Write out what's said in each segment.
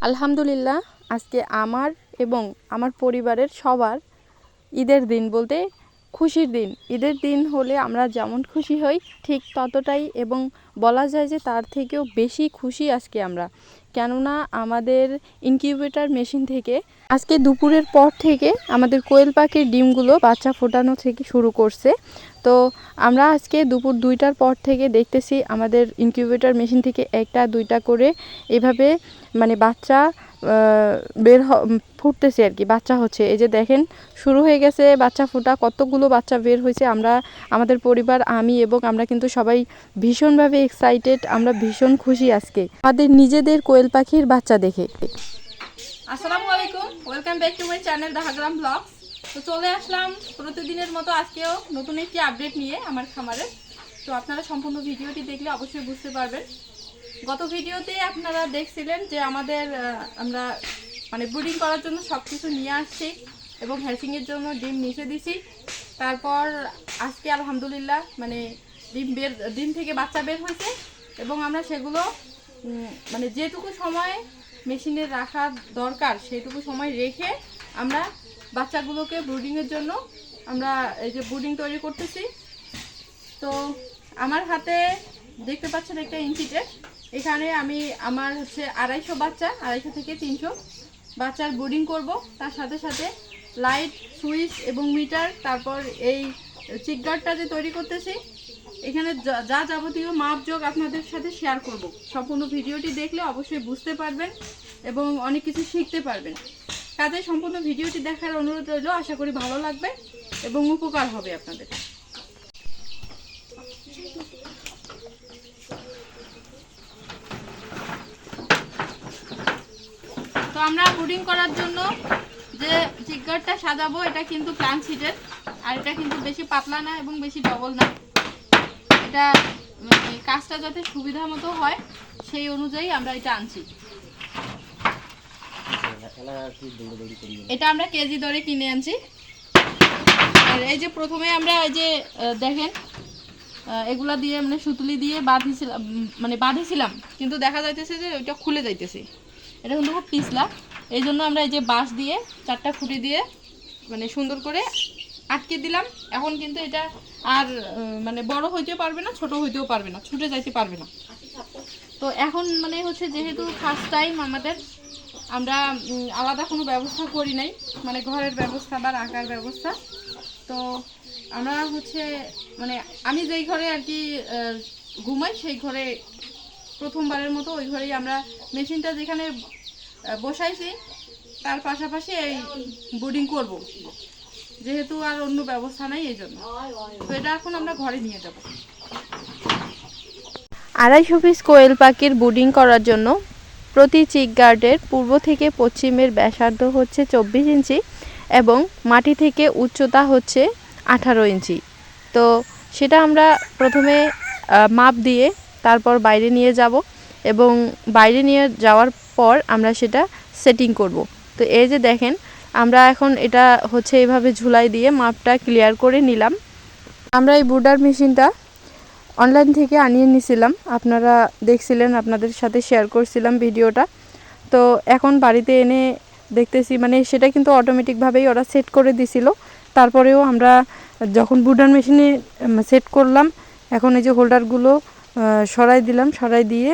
আলহামদুলিল্লাহ, আজকে আমার এবং আমার পরিবারের সবার ঈদের দিন বলতে খুশির দিন। ঈদের দিন হলে আমরা যেমন খুশি হই, ঠিক ততটাই এবং বলা যায় যে তার থেকেও বেশি খুশি আজকে আমরা। কেননা আমাদের ইনকিউবেটর মেশিন থেকে আজকে দুপুরের পর থেকে আমাদের কোয়েল পাখির ডিমগুলো বাচ্চা ফোটানো থেকে শুরু করছে। তো আমরা আজকে দুপুর দুইটার পর থেকে দেখতেছি আমাদের ইনকিউবেটর মেশিন থেকে একটা, দুইটা করে এভাবে মানে বাচ্চা বের ফুটতেছে আর কি, বাচ্চা হচ্ছে। এই যে দেখেন, শুরু হয়ে গেছে বাচ্চা ফোটা, কতগুলো বাচ্চা বের হয়েছে আমরা, আমাদের পরিবার, আমি এবং আমরা কিন্তু সবাই ভীষণভাবে এক্সাইটেড আমরা ভীষণ খুশি আজকে। আমাদের নিজেদের কোয়েল পাখির বাচ্চা দেখে। আসসালামু আলাইকুম welcome back to my channel Dahagram vlogs তো চলে আসলাম প্রতিদিনের মতো আজকেও নতুন একটি আপডেট নিয়ে আমার খামারে। তো আপনারা সম্পূর্ণ ভিডিওটি দেখলে অবশ্যই বুঝতে পারবেন। গত ভিডিওতে আপনারা দেখছিলেন যে আমাদের আমরা মানে ব্রুডিং করার জন্য সব কিছু নিয়ে আসছি এবং হ্যাচিংয়ের জন্য ডিম নিচে দিছি। তারপর আজকে আলহামদুলিল্লাহ মানে ডিম বের, ডিম থেকে বাচ্চা বের হয়েছে এবং আমরা সেগুলো মানে যেটুকু সময় মেশিনে রাখা দরকার, সেটুকু সময় রেখে আমরা বাচ্চাগুলোকে ব্রুডিংয়ের জন্য আমরা এই যে ব্রুডিং তৈরি করতেছি। তো আমার হাতে দেখতে পাচ্ছেন একটা ইঞ্চিটেট এখানে আমি আমার হচ্ছে আড়াইশো বাচ্চা, আড়াইশো থেকে তিনশো বাচ্চার বোর্ডিং করব। তার সাথে সাথে লাইট সুইচ এবং মিটার তারপর এই চিকগার্ডটা যে তৈরি করতেছি, এখানে যা যাবতীয় মাপযোগ আপনাদের সাথে শেয়ার করব। সম্পূর্ণ ভিডিওটি দেখলে অবশ্যই বুঝতে পারবেন এবং অনেক কিছু শিখতে পারবেন। কাজে সম্পূর্ণ ভিডিওটি দেখার অনুরোধ রইল। আশা করি ভালো লাগবে এবং উপকার হবে আপনাদের। তো আমরা পুডিং করার জন্য যে জিগারটা সাজাবো, এটা কিন্তু প্লান সিটের। আর এটা কিন্তু বেশি পাতলা না এবং বেশি ডবল না। এটা মানে কাজটা যাতে সুবিধা মতো হয়, সেই অনুযায়ী আমরা এটা আনছি। এটা আমরা কেজি দরে কিনে আনছি। আর এই যে প্রথমে আমরা এই যে দেখেন এগুলা দিয়ে মানে সুতুলি দিয়ে বাঁধিছিলাম মানে বাঁধিছিলাম, কিন্তু দেখা যাইতেছে যে ওইটা খুলে যাইতেছে। এটা কিন্তু খুব পিছলা। এই জন্য আমরা এই যে বাঁশ দিয়ে চারটা খুঁটি দিয়ে মানে সুন্দর করে আটকে দিলাম। এখন কিন্তু এটা আর মানে বড় হইতেও পারবে না, ছোট হইতেও পারবে না, ছুটে যাইতে পারবে না। তো এখন মানে হচ্ছে যেহেতু ফার্স্ট টাইম আমাদের আমরা আলাদা কোনো ব্যবস্থা করি নাই মানে ঘরের ব্যবস্থা বা রাখার ব্যবস্থা। তো আমরা হচ্ছে মানে আমি যেই ঘরে আর কি ঘুমাই সেই ঘরে প্রথমবারের মতো ওই ঘরেই আমরা মেশিনটা যেখানে বসাইছি, তার পাশাপাশি এই বোর্ডিং করব। যেহেতু আর অন্য ব্যবস্থা নাই এই জন্য। তো এটা এখন আমরা ঘরে নিয়ে যাব। আড়াইশো পিস কোয়েল পাখির বুডিং করার জন্য প্রতি চিক গার্ডের পূর্ব থেকে পশ্চিমের ব্যাসার্ধ হচ্ছে চব্বিশ ইঞ্চি এবং মাটি থেকে উচ্চতা হচ্ছে আঠারো ইঞ্চি। তো সেটা আমরা প্রথমে মাপ দিয়ে তারপর বাইরে নিয়ে যাব এবং বাইরে নিয়ে যাওয়ার পর আমরা সেটা সেটিং করব। তো এই যে দেখেন, আমরা এখন এটা হচ্ছে এইভাবে ঝুলাই দিয়ে মাপটা ক্লিয়ার করে নিলাম। আমরা এই বুডার মেশিনটা অনলাইন থেকে আনিয়ে নিছিলাম। আপনারা দেখছিলেন, আপনাদের সাথে শেয়ার করছিলাম ভিডিওটা। তো এখন বাড়িতে এনে দেখতেছি মানে সেটা কিন্তু অটোমেটিকভাবেই ওরা সেট করে দিছিল। তারপরেও আমরা যখন বুডার মেশিনে সেট করলাম, এখন এই যে হোল্ডারগুলো সরাই দিলাম, সরাই দিয়ে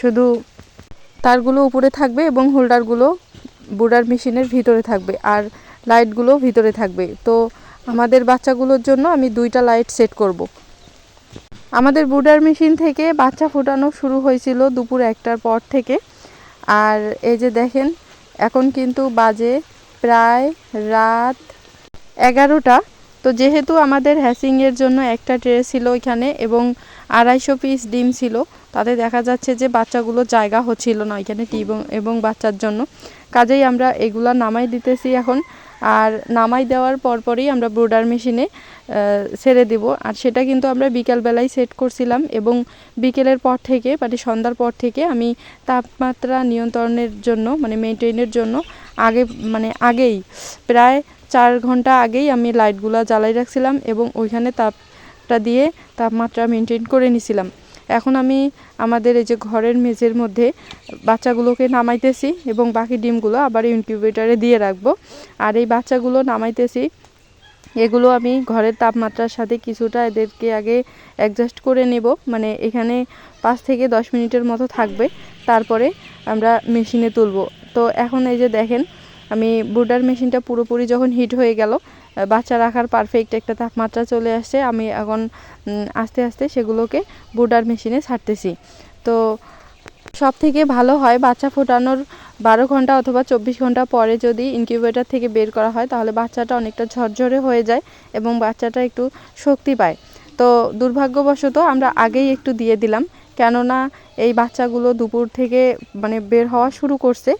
শুধু তারগুলো উপরে থাকবে এবং হোল্ডারগুলো বুডার মেশিনের ভিতরে থাকবে আর লাইটগুলো ভিতরে থাকবে। তো আমাদের বাচ্চাগুলোর জন্য আমি দুইটা লাইট সেট করব। আমাদের বুডার মেশিন থেকে বাচ্চা ফোটানো শুরু হয়েছিল দুপুর একটার পর থেকে। আর এই যে দেখেন, এখন কিন্তু বাজে প্রায় রাত এগারোটা। তো যেহেতু আমাদের হ্যাসিংয়ের জন্য একটা ট্রে ছিল এখানে এবং আড়াইশো পিস ডিম ছিল, তাতে দেখা যাচ্ছে যে বাচ্চাগুলো জায়গা হচ্ছিল না এখানে টিম এবং বাচ্চার জন্য। কাজেই আমরা এগুলা নামাই দিতেছি এখন। আর নামাই দেওয়ার পরপরই আমরা ব্রোডার মেশিনে ছেড়ে দেব। আর সেটা কিন্তু আমরা বিকালবেলায় সেট করছিলাম এবং বিকেলের পর থেকে মানে সন্ধ্যার পর থেকে আমি তাপমাত্রা নিয়ন্ত্রণের জন্য মানে মেনটেনের জন্য আগে মানে আগেই, প্রায় চার ঘণ্টা আগেই আমি লাইটগুলো জ্বালাই রাখছিলাম এবং ওইখানে তাপটা দিয়ে তাপমাত্রা মেনটেন করে নিছিলাম। এখন আমি আমাদের এই যে ঘরের মেঝের মধ্যে বাচ্চাগুলোকে নামাইতেছি এবং বাকি ডিমগুলো আবার ইনকিউবেটরে দিয়ে রাখব। আর এই বাচ্চাগুলো নামাইতেছি এগুলো আমি ঘরের তাপমাত্রার সাথে কিছুটা এদেরকে আগে অ্যাডজাস্ট করে নেব। মানে এখানে পাঁচ থেকে দশ মিনিটের মতো থাকবে। তারপরে আমরা মেশিনে তুলব। তো এখন এই যে দেখেন, আমি ব্রুডার মেশিনটা পুরোপুরি যখন হিট হয়ে গেল বাচ্চা রাখার পারফেক্ট একটা তাপমাত্রা চলে আসছে। আমি এখন আস্তে আস্তে সেগুলোকে ব্রুডার মেশিনে ছাড়তেছি। তো সব থেকে ভালো হয় বাচ্চা ফোটানোর বারো ঘণ্টা অথবা চব্বিশ ঘণ্টা পরে যদি ইনকিউবেটার থেকে বের করা হয়, তাহলে বাচ্চাটা অনেকটা ঝরঝরে হয়ে যায় এবং বাচ্চাটা একটু শক্তি পায়। তো দুর্ভাগ্যবশত আমরা আগেই একটু দিয়ে দিলাম। কেননা এই বাচ্চাগুলো দুপুর থেকে মানে বের হওয়া শুরু করছে।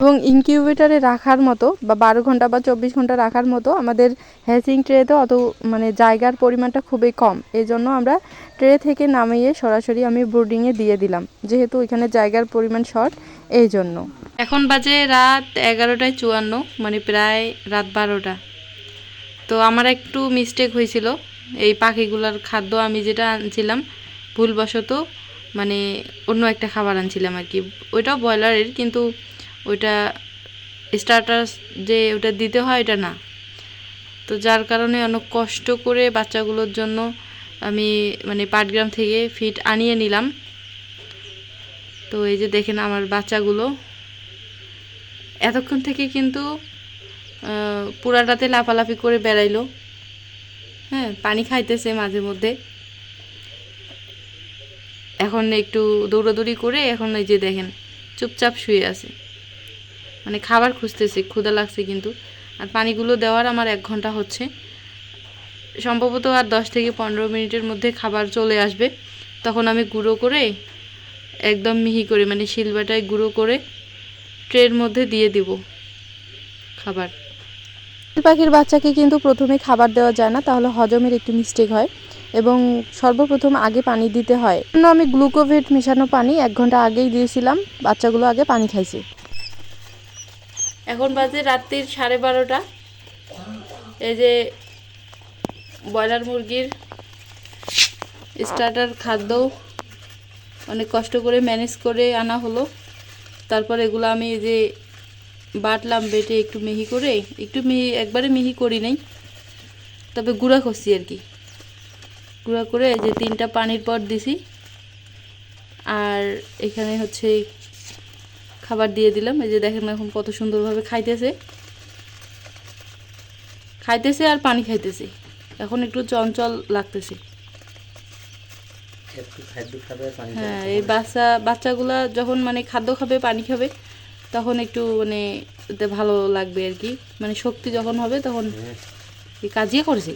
এবং ইনকিউবেটারে রাখার মতো বা বারো ঘণ্টা বা চব্বিশ ঘণ্টা রাখার মতো আমাদের হ্যাচিং ট্রেতে অত মানে জায়গার পরিমাণটা খুবই কম। এই জন্য আমরা ট্রে থেকে নামিয়ে সরাসরি আমি ব্রুডিংয়ে দিয়ে দিলাম, যেহেতু এখানে জায়গার পরিমাণ শর্ট এই জন্য। এখন বাজে রাত এগারোটায় চুয়ান্ন মানে প্রায় রাত বারোটা। তো আমার একটু মিস্টেক হয়েছিল, এই পাখিগুলোর খাদ্য আমি যেটা আনছিলাম ভুলবশত মানে অন্য একটা খাবার আনছিলাম আর কি। ওইটাও ব্রয়লারের, কিন্তু ওইটা স্টার্টার যে ওটা দিতে হয়, এটা না। তো যার কারণে অনেক কষ্ট করে বাচ্চাগুলোর জন্য আমি মানে পাটগ্রাম থেকে ফিট আনিয়ে নিলাম। তো এই যে দেখেন আমার বাচ্চাগুলো। এতক্ষণ থেকে কিন্তু পুরাটাতে লাফালাফি করে বেড়াইলো। হ্যাঁ পানি খাইতেছে মাঝে মধ্যে। এখন একটু দৌড়াদৌড়ি করে এখন এই যে দেখেন, চুপচাপ শুয়ে আছে। মানে খাবার খুঁজতেছে, ক্ষুধা লাগছে কিন্তু। আর পানিগুলো দেওয়ার আমার এক ঘণ্টা হচ্ছে। সম্ভবত আর দশ থেকে পনেরো মিনিটের মধ্যে খাবার চলে আসবে। তখন আমি গুঁড়ো করে, একদম মিহি করে মানে শিলবাটায় গুঁড়ো করে ট্রের মধ্যে দিয়ে দিব খাবার। পাখির বাচ্চাকে কিন্তু প্রথমে খাবার দেওয়া যায় না, তাহলে হজমের একটু মিস্টেক হয়। এবং সর্বপ্রথম আগে পানি দিতে হয়। আমি গ্লুকোভেট মেশানো পানি এক ঘণ্টা আগেই দিয়েছিলাম, বাচ্চাগুলো আগে পানি খাইছে। এখন বাজে রাত্রির সাড়ে বারোটা। এই যে ব্রয়লার মুরগির স্টার্টার খাদ্য অনেক কষ্ট করে ম্যানেজ করে আনা হলো। তারপর এগুলো আমি এই যে বাটলাম, বেটে একটু মিহি করে, একটু মিহি একবারে মিহি করি নাই, তবে গুঁড়া করছি আর কি। গুঁড়া করে এই যে তিনটা পানির পর দিছি। আর এখানে হচ্ছে খাবার দিয়ে দিলাম। এই যে দেখেন এখন কত সুন্দরভাবে খাইতেছে। খাইতেছে আর পানি খাইতেছে। এখন একটু চঞ্চল লাগতেছে। একটু খাদ্য খাবে পানি হ্যাঁ এই বাচ্চা বাচ্চাগুলা যখন মানে খাদ্য খাবে পানি খাবে তখন একটু মানে ভালো লাগবে আর কি। মানে শক্তি যখন হবে তখন হ্যাঁ। কাজিয়ে করেছে।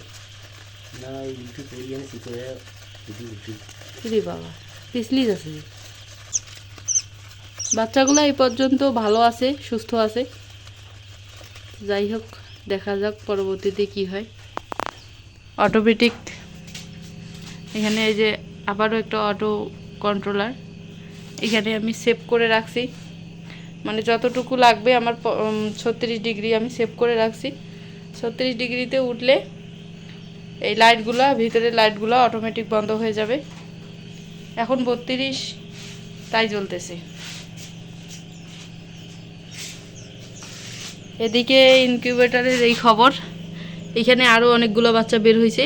বাবা পিছলিজ আছে। বাচ্চাগুলো এই পর্যন্ত ভালো আছে, সুস্থ আছে। যাই হোক, দেখা যাক পরবর্তীতে কি হয়। অটোমেটিক এখানে এই যে আবারও একটা অটো কন্ট্রোলার এখানে আমি সেভ করে রাখছি। মানে যতটুকু লাগবে আমার ছত্রিশ ডিগ্রি আমি সেভ করে রাখছি। ছত্রিশ ডিগ্রিতে উঠলে এই লাইটগুলো ভিতরের লাইটগুলো অটোমেটিক বন্ধ হয়ে যাবে। এখন বত্রিশ, তাই জ্বলতেছে এদিকে ইনকিউবেটরের এই খবর। এখানে আরও অনেকগুলো বাচ্চা বের হয়েছে।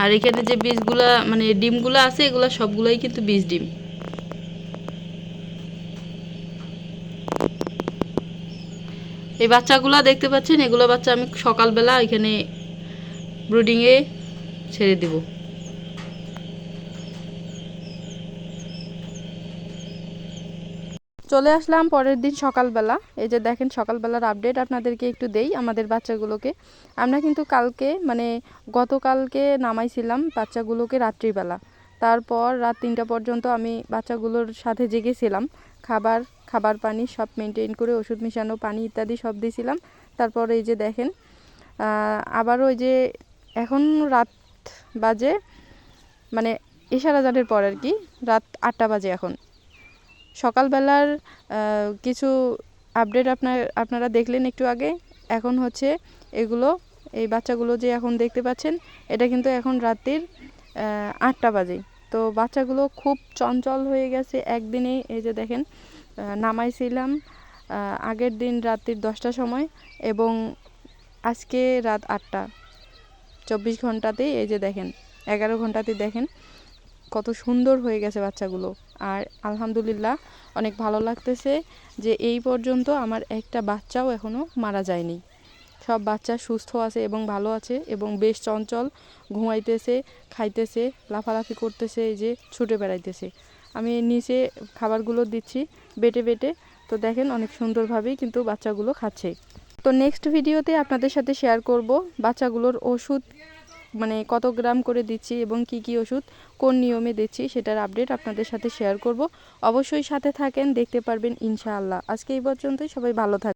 আর এখানে যে বীজগুলা মানে ডিমগুলো আছে, এগুলো সবগুলোই কিন্তু বীজ ডিম। এই বাচ্চাগুলো দেখতে পাচ্ছেন? এগুলো বাচ্চা আমি সকালবেলা এখানে ব্রুডিংয়ে ছেড়ে দিব। চলে আসলাম পরের দিন সকালবেলা। এই যে দেখেন সকালবেলার আপডেট আপনাদেরকে একটু দেই আমাদের বাচ্চাগুলোকে। আমরা কিন্তু কালকে মানে গতকালকে নামাইছিলাম বাচ্চাগুলোকে রাত্রিবেলা। তারপর রাত তিনটা পর্যন্ত আমি বাচ্চাগুলোর সাথে জেগেছিলাম। খাবার খাবার পানি সব মেনটেন করে ওষুধ মিশানো পানি ইত্যাদি সব দিয়েছিলাম তারপর এই যে দেখেন আহ, আবারও ওই যে এখন রাত বাজে মানে ইশারা জানের পর আর কি রাত আটটা বাজে এখন। সকালবেলার কিছু আপডেট আপনার, আপনারা দেখলেন একটু আগে। এখন হচ্ছে এগুলো, এই বাচ্চাগুলো যে এখন দেখতে পাচ্ছেন, এটা কিন্তু এখন রাত্রির আটটা বাজে। তো বাচ্চাগুলো খুব চঞ্চল হয়ে গেছে একদিনে। এই যে দেখেন নামাইছিলাম আগের দিন রাত্রির দশটার সময় এবং আজকে রাত আটটা। চব্বিশ ঘন্টাতেই এই যে দেখেন, এগারো ঘন্টাতে দেখেন কত সুন্দর হয়ে গেছে বাচ্চাগুলো। আর আলহামদুলিল্লাহ অনেক ভালো লাগতেছে যে এই পর্যন্ত আমার একটা বাচ্চাও এখনও মারা যায়নি। সব বাচ্চা সুস্থ আছে এবং ভালো আছে এবং বেশ চঞ্চল, ঘুমাইতেছে, খাইতেছে, লাফালাফি করতেছে, এই যে ছুটে বেড়াইতেছে। আমি নিচে খাবারগুলো দিচ্ছি বেটে বেটে। তো দেখেন অনেক সুন্দরভাবেই কিন্তু বাচ্চাগুলো খাচ্ছে। তো নেক্সট ভিডিওতে আপনাদের সাথে শেয়ার করব বাচ্চাগুলোর ওষুধ মানে কত গ্রাম করে দিচ্ছি এবং কি কি ওষুধ কোন নিয়মে দিচ্ছি সেটার আপডেট আপনাদের সাথে শেয়ার করব। অবশ্যই সাথে থাকেন, দেখতে পারবেন ইনশাআল্লাহ। আজকে এই পর্যন্তই, সবাই ভালো থাকবেন